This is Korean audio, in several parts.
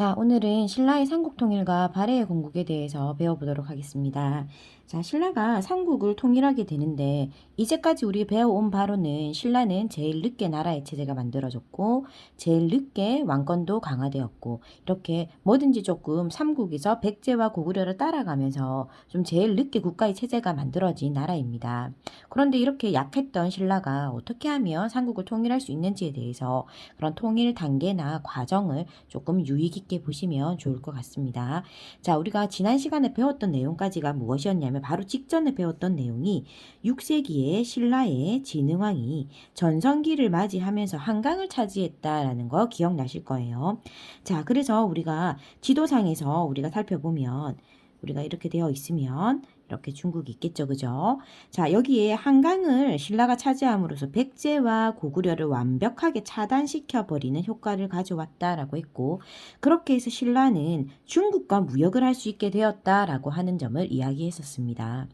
자, 오늘은 신라의 삼국통일과 발해의 건국에 대해서 배워보도록 하겠습니다. 자, 신라가 삼국을 통일하게 되는데 이제까지 우리 배워온 바로는 신라는 제일 늦게 나라의 체제가 만들어졌고 제일 늦게 왕권도 강화되었고 이렇게 뭐든지 조금 삼국에서 백제와 고구려를 따라가면서 좀 제일 늦게 국가의 체제가 만들어진 나라입니다. 그런데 이렇게 약했던 신라가 어떻게 하면 삼국을 통일할 수 있는지에 대해서 그런 통일 단계나 과정을 조금 유의 깊게 보시면 좋을 것 같습니다. 자, 우리가 지난 시간에 배웠던 내용까지가 무엇이었냐면 바로 직전에 배웠던 내용이 6세기에 신라의 진흥왕이 전성기를 맞이하면서 한강을 차지했다라는 거 기억나실 거예요. 자, 그래서 우리가 지도상에서 우리가 살펴보면 우리가 이렇게 되어 있으면 이렇게 중국이 있겠죠. 그죠? 자, 여기에 한강을 신라가 차지함으로써 백제와 고구려를 완벽하게 차단시켜 버리는 효과를 가져왔다라고 했고 그렇게 해서 신라는 중국과 무역을 할 수 있게 되었다라고 하는 점을 이야기했었습니다.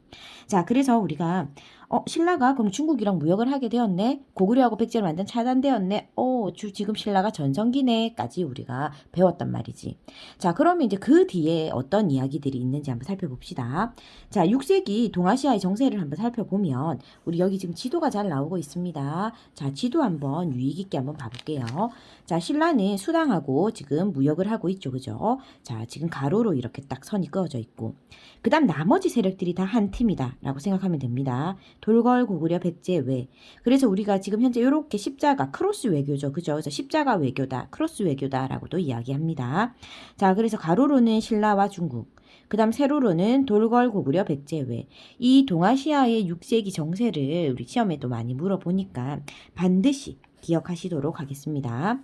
자, 그래서 우리가 어, 신라가 그럼 중국이랑 무역을 하게 되었네. 고구려하고 백제를 완전 차단되었네. 어, 주 지금 신라가 전성기네까지 우리가 배웠단 말이지. 자, 그러면 이제 그 뒤에 어떤 이야기들이 있는지 한번 살펴봅시다. 자, 6세기 동아시아의 정세를 한번 살펴보면 우리 여기 지금 지도가 잘 나오고 있습니다. 자, 지도 한번 유의 깊게 한번 봐볼게요. 자, 신라는 수당하고 지금 무역을 하고 있죠. 그죠? 자, 지금 가로로 이렇게 딱 선이 그어져 있고 그 다음 나머지 세력들이 다 한 팀이다 라고 생각하면 됩니다. 돌걸, 고구려, 백제, 외. 그래서 우리가 지금 현재 이렇게 십자가, 크로스 외교죠. 그죠? 그래서 십자가 외교다, 크로스 외교다라고도 이야기합니다. 자, 그래서 가로로는 신라와 중국. 그 다음 세로로는 돌걸, 고구려, 백제외. 이 동아시아의 6세기 정세를 우리 시험에도 많이 물어보니까 반드시 기억하시도록 하겠습니다.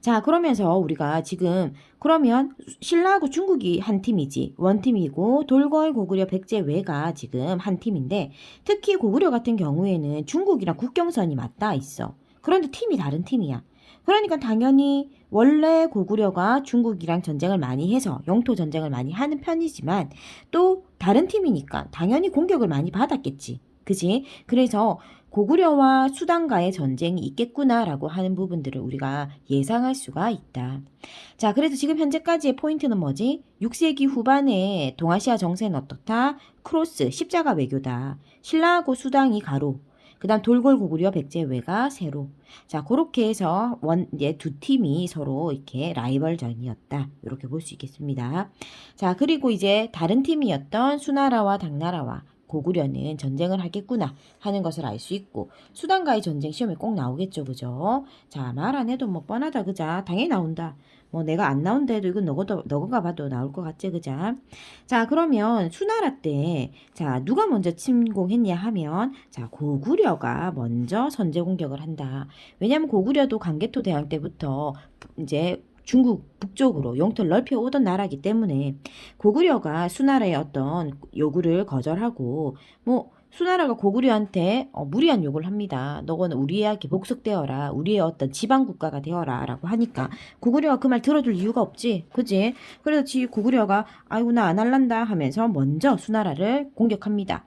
자, 그러면서 우리가 지금 그러면 신라하고 중국이 한 팀이지. 원팀이고 돌걸, 고구려, 백제외가 지금 한 팀인데 특히 고구려 같은 경우에는 중국이랑 국경선이 맞닿아 있어. 그런데 팀이 다른 팀이야. 그러니까 당연히 원래 고구려가 중국이랑 전쟁을 많이 해서 영토 전쟁을 많이 하는 편이지만 또 다른 팀이니까 당연히 공격을 많이 받았겠지. 그지? 그래서 고구려와 수단과의 전쟁이 있겠구나라고 하는 부분들을 우리가 예상할 수가 있다. 자, 그래서 지금 현재까지의 포인트는 뭐지? 6세기 후반에 동아시아 정세는 어떻다? 크로스, 십자가 외교다. 신라하고 수당이 가로. 그 다음 돌골 고구려 백제외가 세로. 자, 그렇게 해서 원, 이제 두 팀이 서로 이렇게 라이벌전이었다. 이렇게 볼 수 있겠습니다. 자, 그리고 이제 다른 팀이었던 수나라와 당나라와 고구려는 전쟁을 하겠구나 하는 것을 알 수 있고 수단과의 전쟁 시험에 꼭 나오겠죠 그죠? 자 말 안 해도 뭐 뻔하다 그자 당연히 나온다. 뭐 내가 안 나온다 해도 이건 너가, 너가 봐도 나올 것 같지 그자 자 그러면 수나라 때 자 누가 먼저 침공했냐 하면 자 고구려가 먼저 선제 공격을 한다. 왜냐면 고구려도 강개토 대왕 때부터 이제 중국 북쪽으로 영토를 넓혀 오던 나라기 때문에 고구려가 수나라의 어떤 요구를 거절하고 뭐 수나라가 고구려한테 어, 무리한 요구를 합니다. 너는 우리에게 복속되어라. 우리의 어떤 지방 국가가 되어라. 라고 하니까 고구려가 그 말 들어줄 이유가 없지. 그지? 그래서 지 고구려가 아이고 나 안 할란다 하면서 먼저 수나라를 공격합니다.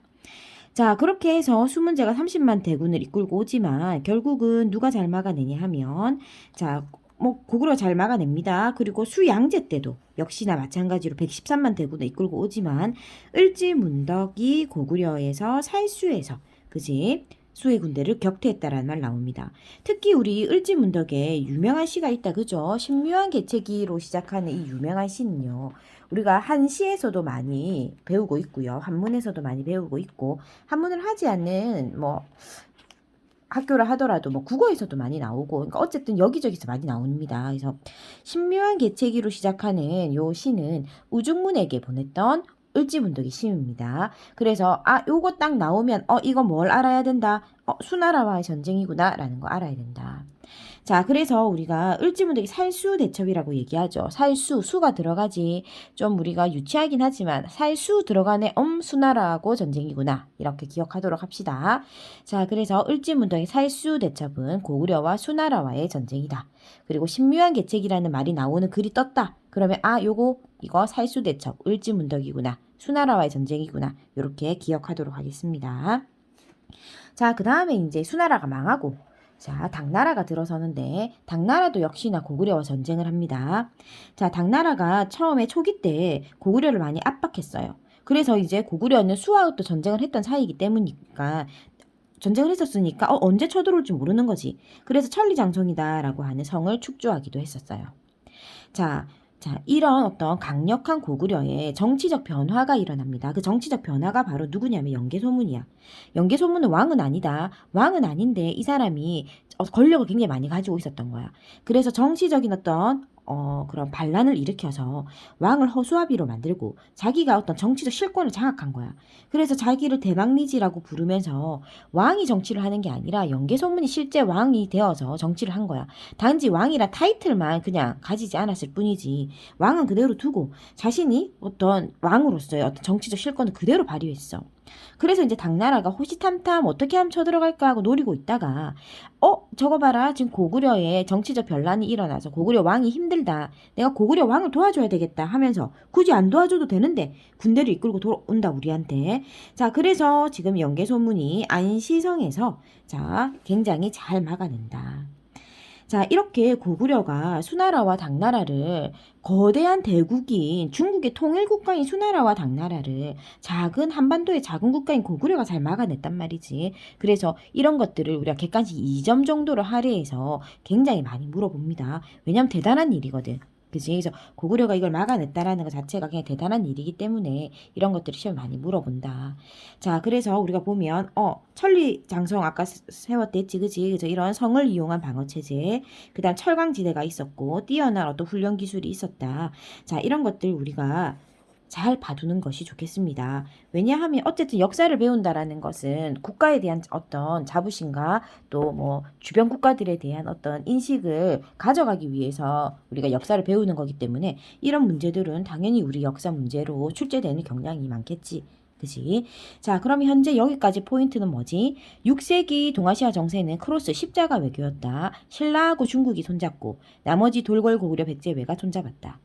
자, 그렇게 해서 수문제가 30만 대군을 이끌고 오지만 결국은 누가 잘 막아내냐 하면 자, 뭐 고구려 잘 막아냅니다. 그리고 수양제 때도 역시나 마찬가지로 113만 대군을 이끌고 오지만 을지문덕이 고구려에서 살수에서 그지 수의 군대를 격퇴했다라는 말 나옵니다. 특히 우리 을지문덕에 유명한 시가 있다 그죠? 신묘한 개체기로 시작하는 이 유명한 시는요. 우리가 한시에서도 많이 배우고 있고요. 한문에서도 많이 배우고 있고 한문을 하지 않는 뭐 학교를 하더라도 뭐 국어에서도 많이 나오고 그러니까 어쨌든 여기저기서 많이 나옵니다. 그래서 신묘한 개체기로 시작하는 요 시는 우중문에게 보냈던 을지문덕의 시입니다. 그래서 아 요거 딱 나오면 어 이거 뭘 알아야 된다. 어 수나라와의 전쟁이구나 라는 거 알아야 된다. 자, 그래서 우리가 을지문덕이 살수 대첩이라고 얘기하죠. 살수, 수가 들어가지. 좀 우리가 유치하긴 하지만 살수 들어가네 엄 수나라하고 전쟁이구나. 이렇게 기억하도록 합시다. 자, 그래서 을지문덕의 살수 대첩은 고구려와 수나라와의 전쟁이다. 그리고 신묘한 계책이라는 말이 나오는 글이 떴다. 그러면 아, 요거 이거 살수 대첩 을지문덕이구나. 수나라와의 전쟁이구나. 이렇게 기억하도록 하겠습니다. 자, 그 다음에 이제 수나라가 망하고 자, 당나라가 들어서는데 당나라도 역시나 고구려와 전쟁을 합니다. 자, 당나라가 처음에 초기 때 고구려를 많이 압박했어요. 그래서 이제 고구려는 수하고 또 전쟁을 했던 사이이기 때문이니까 전쟁을 했었으니까 어, 언제 쳐들어올지 모르는 거지. 그래서 천리장성이다라고 하는 성을 축조하기도 했었어요. 자, 자, 이런 어떤 강력한 고구려의 정치적 변화가 일어납니다. 그 정치적 변화가 바로 누구냐면 연개소문이야. 연개소문은 왕은 아니다. 왕은 아닌데 이 사람이 어, 권력을 굉장히 많이 가지고 있었던 거야. 그래서 정치적인 어떤 어, 그런 반란을 일으켜서 왕을 허수아비로 만들고 자기가 어떤 정치적 실권을 장악한 거야. 그래서 자기를 대망리지라고 부르면서 왕이 정치를 하는 게 아니라 연개소문이 실제 왕이 되어서 정치를 한 거야. 단지 왕이라 타이틀만 그냥 가지지 않았을 뿐이지 왕은 그대로 두고 자신이 어떤 왕으로서의 어떤 정치적 실권을 그대로 발휘했어. 그래서 이제 당나라가 호시탐탐 어떻게 하면 쳐들어갈까 하고 노리고 있다가 어 저거 봐라. 지금 고구려에 정치적 변란이 일어나서 고구려 왕이 힘들다. 내가 고구려 왕을 도와줘야 되겠다 하면서 굳이 안 도와줘도 되는데 군대를 이끌고 돌아온다 우리한테. 자 그래서 지금 연개소문이 안시성에서 자 굉장히 잘 막아낸다 자 이렇게 고구려가 수나라와 당나라를 거대한 대국인 중국의 통일 국가인 수나라와 당나라를 작은 한반도의 작은 국가인 고구려가 잘 막아냈단 말이지. 그래서 이런 것들을 우리가 객관식 2점 정도로 할애해서 굉장히 많이 물어봅니다. 왜냐면 대단한 일이거든. 그래서 고구려가 이걸 막아냈다라는 것 자체가 그냥 대단한 일이기 때문에 이런 것들을 시험에 많이 물어본다. 자, 그래서 우리가 보면 어 천리 장성 아까 세- 세웠댔지, 그지? 그래서 이런 성을 이용한 방어 체제, 그다음 철강 지대가 있었고 뛰어난 어떤 훈련 기술이 있었다. 자, 이런 것들 우리가 잘 봐두는 것이 좋겠습니다. 왜냐하면 어쨌든 역사를 배운다라는 것은 국가에 대한 어떤 자부심과 또 뭐 주변 국가들에 대한 어떤 인식을 가져가기 위해서 우리가 역사를 배우는 거기 때문에 이런 문제들은 당연히 우리 역사 문제로 출제되는 경향이 많겠지. 그지? 자, 그럼 현재 여기까지 포인트는 뭐지? 6세기 동아시아 정세는 크로스 십자가 외교였다. 신라하고 중국이 손잡고 나머지 돌궐 고구려 백제외가 손잡았다.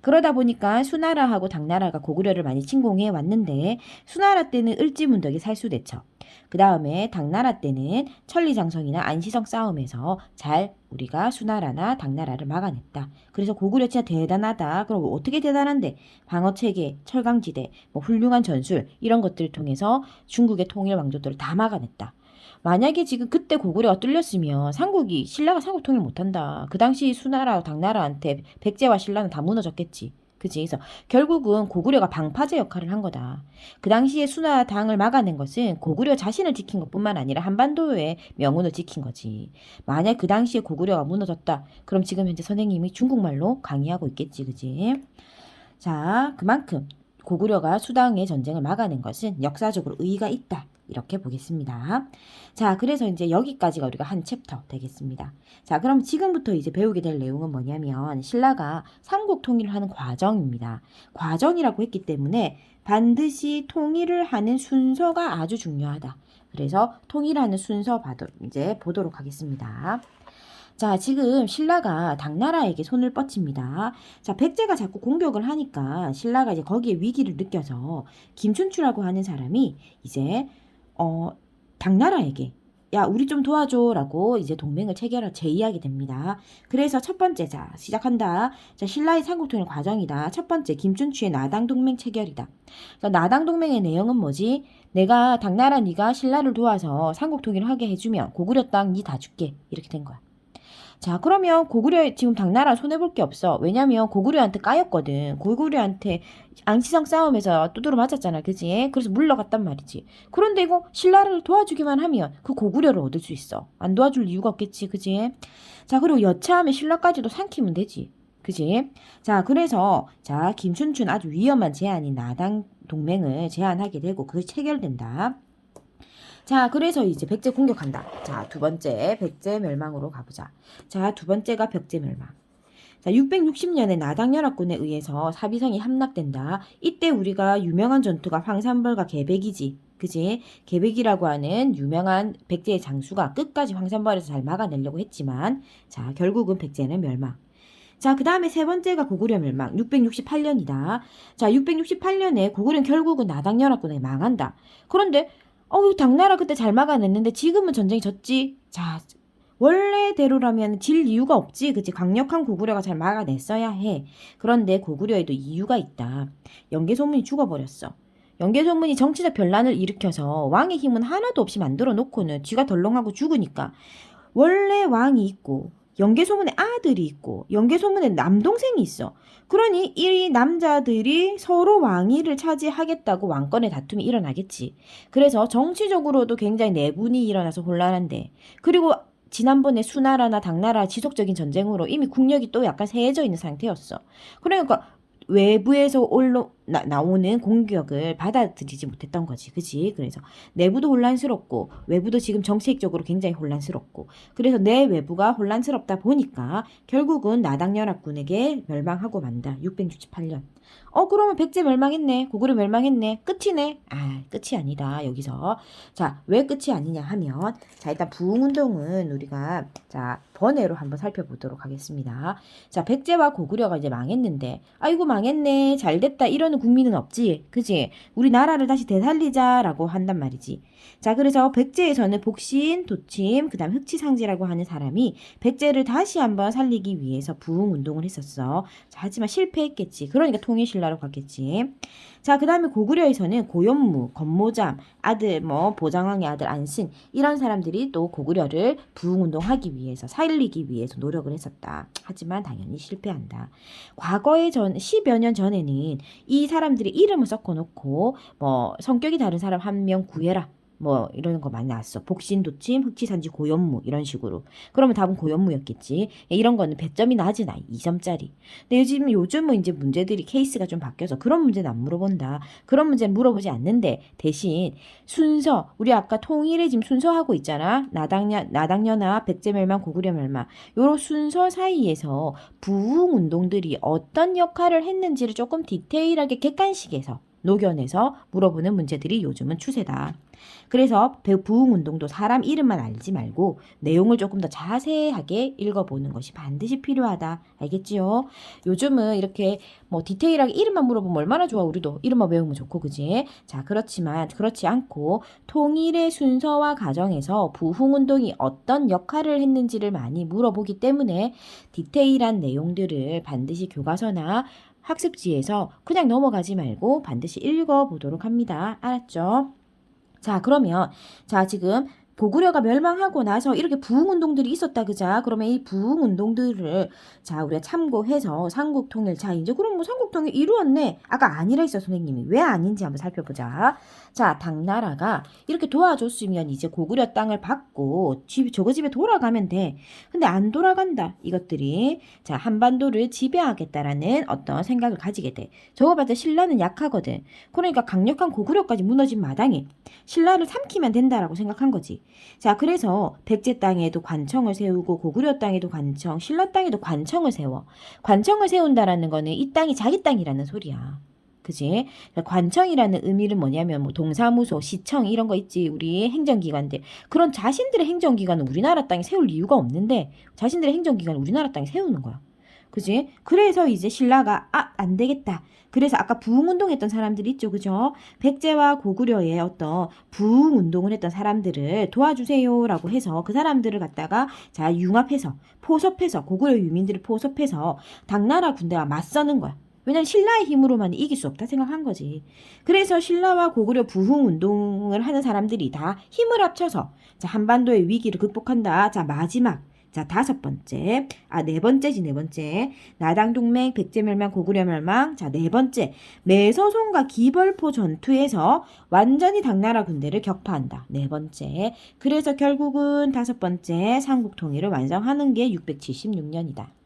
그러다 보니까 수나라하고 당나라가 고구려를 많이 침공해 왔는데 수나라 때는 을지문덕이 살수대처 그 다음에 당나라 때는 천리장성이나 안시성 싸움에서 잘 우리가 수나라나 당나라를 막아냈다. 그래서 고구려 진짜 대단하다. 그럼 어떻게 대단한데? 방어체계, 철강지대, 뭐 훌륭한 전술 이런 것들을 통해서 중국의 통일 왕조들을 다 막아냈다. 만약에 지금 그때 고구려가 뚫렸으면 삼국이 신라가 삼국 통일 못한다. 그 당시 수나라, 당나라한테 백제와 신라는 다 무너졌겠지. 그지? 그래서 결국은 고구려가 방파제 역할을 한 거다. 그 당시에 수나 당을 막아낸 것은 고구려 자신을 지킨 것뿐만 아니라 한반도의 명운을 지킨 거지. 만약 그 당시에 고구려가 무너졌다. 그럼 지금 현재 선생님이 중국말로 강의하고 있겠지. 그지? 자, 그만큼 고구려가 수당의 전쟁을 막아낸 것은 역사적으로 의의가 있다. 이렇게 보겠습니다. 자, 그래서 이제 여기까지가 우리가 한 챕터 되겠습니다. 자, 그럼 지금부터 이제 배우게 될 내용은 뭐냐면 신라가 삼국 통일을 하는 과정입니다. 과정이라고 했기 때문에 반드시 통일을 하는 순서가 아주 중요하다. 그래서 통일하는 순서 봐도 이제 보도록 하겠습니다. 자, 지금 신라가 당나라에게 손을 뻗칩니다. 자, 백제가 자꾸 공격을 하니까 신라가 이제 거기에 위기를 느껴서 김춘추라고 하는 사람이 이제 어 당나라에게 야, 우리 좀 도와줘 라고 이제 동맹을 체결하 제의하게 됩니다. 그래서 첫 번째 자 시작한다. 자, 신라의 삼국통일 과정이다. 첫 번째 김춘추의 나당 동맹 체결이다. 자, 나당 동맹의 내용은 뭐지? 내가 당나라 네가 신라를 도와서 삼국통일을 하게 해주면 고구려 땅 니 다 줄게 이렇게 된 거야. 자, 그러면 고구려 지금 당나라 손해 볼 게 없어. 왜냐면 고구려한테 까였거든. 고구려한테 안시성 싸움에서 두드러 맞았잖아. 그지? 그래서 물러갔단 말이지. 그런데 이거 신라를 도와주기만 하면 그 고구려를 얻을 수 있어. 안 도와줄 이유가 없겠지. 그지? 자, 그리고 여차하면 신라까지도 삼키면 되지. 그지? 자, 그래서 자, 김춘추는 아주 위험한 제안인 나당 동맹을 제안하게 되고 그게 체결된다. 자, 그래서 이제 백제 공격한다. 자, 두 번째 백제 멸망으로 가보자. 자, 두 번째가 백제 멸망. 자, 660년에 나당연합군에 의해서 사비성이 함락된다. 이때 우리가 유명한 전투가 황산벌과 개백이지. 그지? 개백이라고 하는 유명한 백제의 장수가 끝까지 황산벌에서 잘 막아내려고 했지만, 자, 결국은 백제는 멸망. 자, 그 다음에 세 번째가 고구려 멸망. 668년이다. 자, 668년에 고구려는 결국은 나당연합군에 망한다. 그런데, 어, 당나라 그때 잘 막아냈는데 지금은 전쟁이 졌지? 자, 원래대로라면 질 이유가 없지. 그치? 강력한 고구려가 잘 막아냈어야 해. 그런데 고구려에도 이유가 있다. 연개소문이 죽어버렸어. 연개소문이 정치적 변란을 일으켜서 왕의 힘은 하나도 없이 만들어 놓고는 쥐가 덜렁하고 죽으니까 원래 왕이 있고 연개소문에 아들이 있고 연개소문에 남동생이 있어. 그러니 이 남자들이 서로 왕위를 차지하겠다고 왕권의 다툼이 일어나겠지. 그래서 정치적으로도 굉장히 내분이 일어나서 혼란한데 그리고 지난번에 수나라나 당나라 지속적인 전쟁으로 이미 국력이 또 약간 세해져 있는 상태였어. 그러니까 외부에서 나, 나오는 공격을 받아들이지 못했던 거지. 그지? 그래서 내부도 혼란스럽고 외부도 지금 정책적으로 굉장히 혼란스럽고 그래서 내 외부가 혼란스럽다 보니까 결국은 나당 연합군에게 멸망하고 만다. 668년. 어 그러면 백제 멸망했네. 고구려 멸망했네. 끝이네. 아 끝이 아니다. 여기서 자 왜 끝이 아니냐 하면 자 일단 부흥운동은 우리가 자 번외로 한번 살펴보도록 하겠습니다. 자 백제와 고구려가 이제 망했는데 아이고 망했네. 잘 됐다. 이러는 국민은 없지. 그지? 우리 나라를 다시 되살리자라고 한단 말이지. 자 그래서 백제에서는 복신 도침 그 다음 흑치상제라고 하는 사람이 백제를 다시 한번 살리기 위해서 부흥 운동을 했었어. 자, 하지만 실패했겠지. 그러니까 통일신라로 갔겠지 자 그 다음에 고구려에서는 고연무 건모잠 아들 뭐 보장왕의 아들 안신 이런 사람들이 또 고구려를 부흥운동하기 위해서 살리기 위해서 노력을 했었다 하지만 당연히 실패한다 과거에 전 10여 년 전에는 이 사람들이 이름을 섞어 놓고 뭐 성격이 다른 사람 한 명 구해라. 뭐 이러는 거 많이 나왔어. 복신 도침, 흑치산지 고연무 이런 식으로. 그러면 답은 고연무였겠지. 예, 이런 거는 배점이 낮은 아이 2점짜리. 근데 요즘 요즘은 이제 문제들이 케이스가 좀 바뀌어서 그런 문제는 안 물어본다. 그런 문제는 물어보지 않는데 대신 순서 우리 아까 통일의 지금 순서하고 있잖아. 나당냐 나당연합, 백제멸망, 고구려멸망 요런 순서 사이에서 부흥 운동들이 어떤 역할을 했는지를 조금 디테일하게 객관식에서 녹여내서 물어보는 문제들이 요즘은 추세다. 그래서 부흥 운동도 사람 이름만 알지 말고 내용을 조금 더 자세하게 읽어보는 것이 반드시 필요하다. 알겠지요? 요즘은 이렇게 뭐 디테일하게 이름만 물어보면 얼마나 좋아 우리도 이름만 외우면 좋고 그지? 자 그렇지만 그렇지 않고 통일의 순서와 과정에서 부흥 운동이 어떤 역할을 했는지를 많이 물어보기 때문에 디테일한 내용들을 반드시 교과서나 학습지에서 그냥 넘어가지 말고 반드시 읽어보도록 합니다. 알았죠? 자, 그러면, 자, 지금 고구려가 멸망하고 나서 이렇게 부흥운동들이 있었다, 그자? 그러면 이 부흥운동들을, 자, 우리가 참고해서 삼국통일. 자, 이제 그럼 뭐 삼국통일 이루었네. 아까 아니라 했어, 선생님이. 왜 아닌지 한번 살펴보자. 자, 당나라가 이렇게 도와줬으면 이제 고구려 땅을 받고 집, 저거 집에 돌아가면 돼. 근데 안 돌아간다, 이것들이. 자, 한반도를 지배하겠다라는 어떤 생각을 가지게 돼. 저거 때 신라는 약하거든. 그러니까 강력한 고구려까지 무너진 마당에 신라를 삼키면 된다라고 생각한 거지. 자, 그래서 백제 땅에도 관청을 세우고 고구려 땅에도 관청, 신라 땅에도 관청을 세워. 관청을 세운다라는 거는 이 땅이 자기 땅이라는 소리야. 그지? 관청이라는 의미는 뭐냐면 뭐 동사무소, 시청 이런 거 있지. 우리 행정기관들. 그런 자신들의 행정기관은 우리나라 땅에 세울 이유가 없는데 자신들의 행정기관을 우리나라 땅에 세우는 거야. 그지? 그래서 이제 신라가 아, 안 되겠다. 그래서 아까 부흥운동 했던 사람들 있죠. 그죠? 백제와 고구려의 어떤 부흥운동을 했던 사람들을 도와주세요 라고 해서 그 사람들을 갖다가 자, 융합해서 포섭해서 고구려 유민들을 포섭해서 당나라 군대와 맞서는 거야. 왜냐면 신라의 힘으로만 이길 수 없다 생각한 거지. 그래서 신라와 고구려 부흥 운동을 하는 사람들이 다 힘을 합쳐서 자, 한반도의 위기를 극복한다. 자, 마지막 자, 다섯 번째. 아, 네 번째지, 네 번째. 나당 동맹, 백제멸망, 고구려멸망. 자, 네 번째. 매서송과 기벌포 전투에서 완전히 당나라 군대를 격파한다. 네 번째. 그래서 결국은 다섯 번째 삼국 통일을 완성하는 게 676년이다.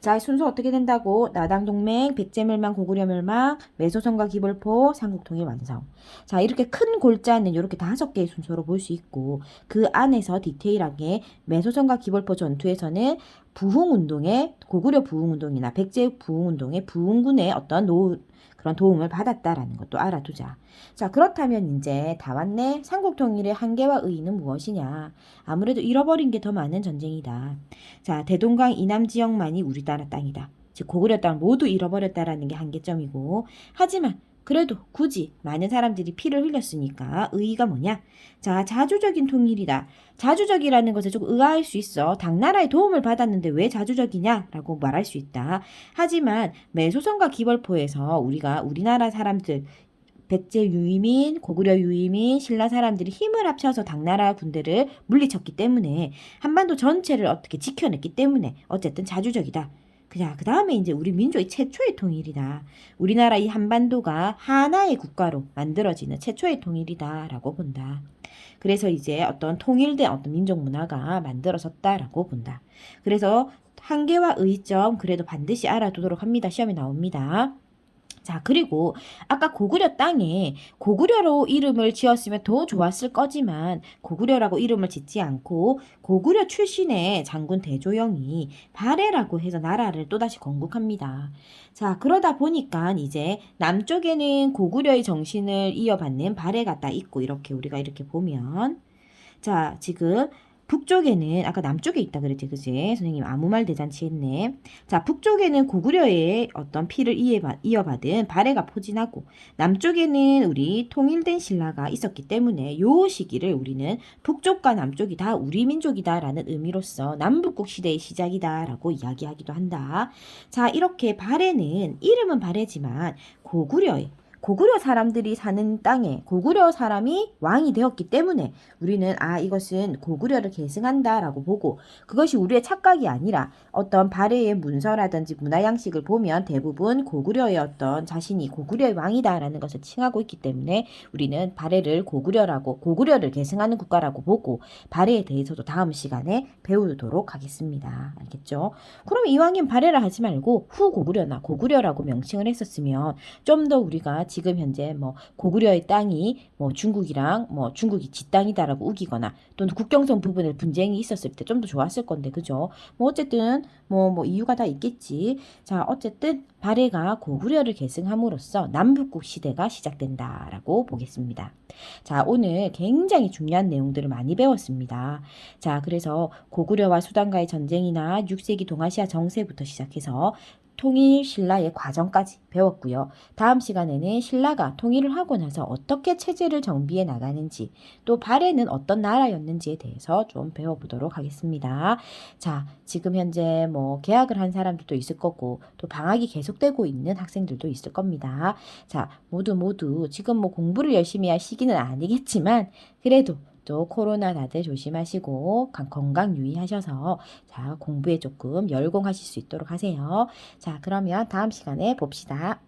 자, 순서 어떻게 된다고? 나당 동맹, 백제멸망, 고구려 멸망, 매소성과 기벌포, 삼국통일 완성. 자, 이렇게 큰 골자는 이렇게 다섯 개의 순서로 볼 수 있고 그 안에서 디테일하게 매소성과 기벌포 전투에서는 부흥운동의 고구려 부흥운동이나 백제 부흥운동의 부흥군의 어떤 노, 그런 도움을 받았다라는 것도 알아두자. 자, 그렇다면 이제 다 왔네. 삼국통일의 한계와 의의는 무엇이냐? 아무래도 잃어버린 게 더 많은 전쟁이다. 자, 대동강 이남 지역만이 우리 나라 땅이다. 즉 고구려 땅 모두 잃어버렸다라는 게 한계점이고 하지만 그래도 굳이 많은 사람들이 피를 흘렸으니까 의의가 뭐냐? 자, 자주적인 통일이다. 자주적이라는 것에 조금 의아할 수 있어. 당나라의 도움을 받았는데 왜 자주적이냐 라고 말할 수 있다. 하지만 매소선과 기벌포에서 우리가 우리나라 사람들 백제 유이민, 고구려 유이민, 신라 사람들이 힘을 합쳐서 당나라 군대를 물리쳤기 때문에 한반도 전체를 어떻게 지켜냈기 때문에 어쨌든 자주적이다. 자, 그 다음에 이제 우리 민족의 최초의 통일이다. 우리나라 이 한반도가 하나의 국가로 만들어지는 최초의 통일이다라고 본다. 그래서 이제 어떤 통일된 어떤 민족 문화가 만들어졌다라고 본다. 그래서 한계와 의점 그래도 반드시 알아두도록 합니다. 시험에 나옵니다. 자, 그리고 아까 고구려 땅에 고구려로 이름을 지었으면 더 좋았을 거지만 고구려라고 이름을 짓지 않고 고구려 출신의 장군 대조영이 발해라고 해서 나라를 또다시 건국합니다. 자, 그러다 보니까 이제 남쪽에는 고구려의 정신을 이어받는 발해가 딱 있고 이렇게 우리가 이렇게 보면 자, 지금 북쪽에는 아까 남쪽에 있다 그랬지, 그지? 선생님 아무 말 대잔치 했네. 자, 북쪽에는 고구려의 어떤 피를 이어받, 이어받은 발해가 포진하고 남쪽에는 우리 통일된 신라가 있었기 때문에 요 시기를 우리는 북쪽과 남쪽이 다 우리 민족이다라는 의미로서 남북국 시대의 시작이다라고 이야기하기도 한다. 자, 이렇게 발해는 이름은 발해지만 고구려의 고구려 사람들이 사는 땅에 고구려 사람이 왕이 되었기 때문에 우리는 아 이것은 고구려를 계승한다라고 보고 그것이 우리의 착각이 아니라 어떤 발해의 문서라든지 문화 양식을 보면 대부분 고구려의 어떤 자신이 고구려의 왕이다라는 것을 칭하고 있기 때문에 우리는 발해를 고구려라고 고구려를 계승하는 국가라고 보고 발해에 대해서도 다음 시간에 배우도록 하겠습니다. 알겠죠? 그럼 이왕이면 발해를 하지 말고 후 고구려나 고구려라고 명칭을 했었으면 좀 더 우리가 지금 현재 뭐 고구려의 땅이 뭐 중국이랑 뭐 중국이 지 땅이다라고 우기거나 또는 국경선 부분에 분쟁이 있었을 때 좀 더 좋았을 건데 그죠? 뭐 어쨌든 뭐뭐 이유가 다 있겠지. 자 어쨌든 발해가 고구려를 계승함으로써 남북국 시대가 시작된다라고 보겠습니다. 자 오늘 굉장히 중요한 내용들을 많이 배웠습니다. 자 그래서 고구려와 수단과의 전쟁이나 6세기 동아시아 정세부터 시작해서 통일 신라의 과정까지 배웠고요. 다음 시간에는 신라가 통일을 하고 나서 어떻게 체제를 정비해 나가는지 또 발해는 어떤 나라였는지에 대해서 좀 배워보도록 하겠습니다. 자, 지금 현재 뭐 계약을 한 사람들도 있을 거고 또 방학이 계속되고 있는 학생들도 있을 겁니다. 자, 모두 모두 지금 뭐 공부를 열심히 할 시기는 아니겠지만 그래도 또 코로나 다들 조심하시고 건- 건강 유의하셔서 자 공부에 조금 열공하실 수 있도록 하세요. 자 그러면 다음 시간에 봅시다.